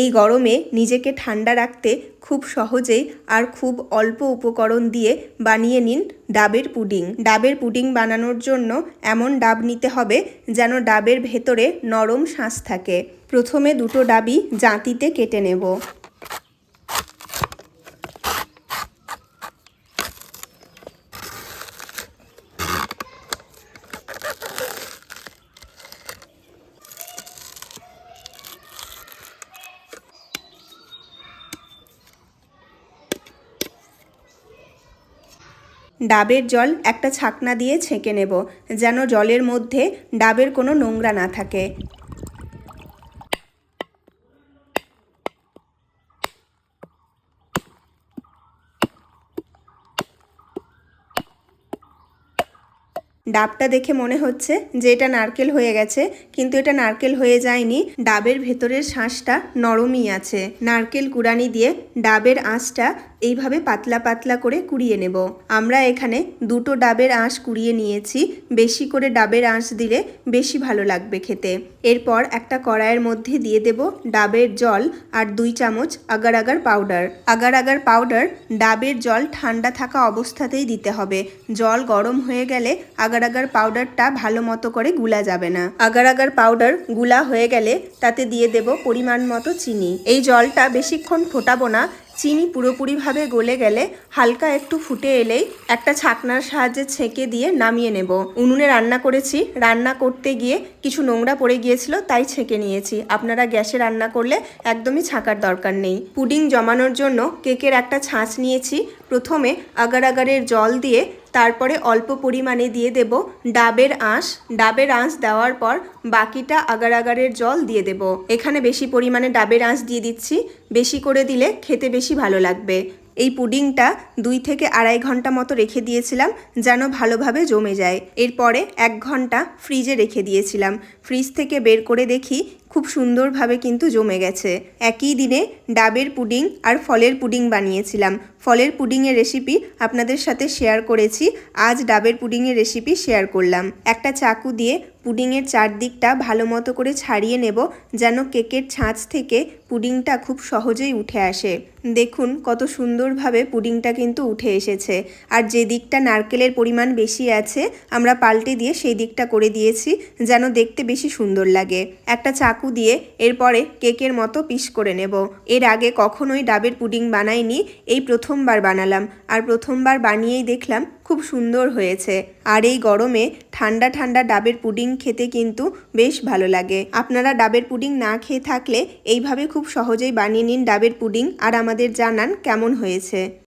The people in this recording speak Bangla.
এই গরমে নিজেকে ঠান্ডা রাখতে খুব সহজেই আর খুব অল্প উপকরণ দিয়ে বানিয়ে নিন ডাবের পুডিং। ডাবের পুডিং বানানোর জন্য এমন ডাব নিতে হবে যেন ডাবের ভেতরে নরম শাঁস থাকে। প্রথমে দুটো ডাবই জাঁতিতে কেটে নেব। ডাবের জল একটা ছাকনা দিয়ে ছেঁকে নেব, যেন জলের মধ্যে ডাবের কোনো নোংরা না থাকে। ডাবটা দেখে মনে হচ্ছে যে এটা নারকেল হয়ে গেছে, কিন্তু এটা নারকেল হয়ে যায়নি, ডাবের ভেতরের শাঁসটা নরমই আছে। নারকেল কুড়ানি দিয়ে ডাবের আঁশটা এইভাবে পাতলা পাতলা করে কুড়িয়ে নেব। আমরা এখানে দুটো ডাবের আঁশ কুড়িয়ে নিয়েছি। বেশি করে ডাবের আঁশ দিলে বেশি ভালো লাগবে খেতে। এরপর একটা কড়াইয়ের মধ্যে দিয়ে দেব ডাবের জল আর দুই চামচ agar agar powder. Agar agar powder ডাবের জল ঠান্ডা থাকা অবস্থাতেই দিতে হবে। জল গরম হয়ে গেলে আগার আগার পাউডারটা ভালো মতো করে গুলা যাবে না। আগার আগার পাউডারগুলা হয়ে গেলে তাতে দিয়ে দেব পরিমাণ মতো চিনি। এই জলটা বেশিক্ষণ ফোটাবো না চিনি পুরোপুরিভাবে গলে গেলে হালকা একটু ফুটে এলেই একটা ছাকনার সাহায্যে ছেঁকে দিয়ে নামিয়ে নেব। উনুনে রান্না করেছি। রান্না করতে গিয়ে কিছু নোংরা পড়ে গিয়েছিল, তাই ছেঁকে নিয়েছি। আপনারা গ্যাসে রান্না করলে একদমই ছাকার দরকার নেই। পুডিং জমানোর জন্য কেকের একটা ছাঁচ নিয়েছি। প্রথমে আগার আগারের জল দিয়ে তারপরে অল্প পরিমাণে দিয়ে দেব ডাবের আঁশ। ডাবের আঁশ দেওয়ার পর বাকিটা আগার আগারের জল দিয়ে দেব। এখানে বেশি পরিমাণে ডাবের আঁশ দিয়ে দিচ্ছি। বেশি করে দিলে খেতে বেশি ভালো লাগবে। এই পুডিংটা দুই থেকে আড়াই ঘণ্টা মতো রেখে দিয়েছিলাম যেন ভালোভাবে জমে যায়। এরপরে এক ঘণ্টা ফ্রিজে রেখে দিয়েছিলাম। ফ্রিজ থেকে বের করে দেখি খুব সুন্দরভাবে কিন্তু জমে গেছে। একই দিনে ডাবের পুডিং আর ফলের পুডিং বানিয়েছিলাম। ফলের পুডিংয়ের রেসিপি আপনাদের সাথে শেয়ার করেছি। আজ ডাবের পুডিংয়ের রেসিপি শেয়ার করলাম। একটা চাকু দিয়ে পুডিংয়ের চারদিকটা ভালো মতো করে ছাড়িয়ে নেব, যেন কেকের ছাঁচ থেকে পুডিংটা খুব সহজেই উঠে আসে। দেখুন কত সুন্দরভাবে পুডিংটা কিন্তু উঠে এসেছে। আর যে দিকটা নারকেলের পরিমাণ বেশি আছে, আমরা পাল্টে দিয়ে সেই দিকটা করে দিয়েছি, যেন দেখতে বেশি সুন্দর লাগে। একটা চাকু দিয়ে এরপরে কেকের মতো পিস করে নেব। এর আগে কখনোই ডাবের পুডিং বানাইনি, এই প্রথমবার বানালাম। আর প্রথমবার বানিয়েই দেখলাম খুব সুন্দর হয়েছে। আর এই গরমে ঠান্ডা ঠান্ডা ডাবের পুডিং খেতে কিন্তু বেশ ভালো লাগে। আপনারা ডাবের পুডিং না খেয়ে থাকলে এইভাবে খুব সহজেই বানিয়ে নিন ডাবের পুডিং। আর আমাদের জানান কেমন হয়েছে।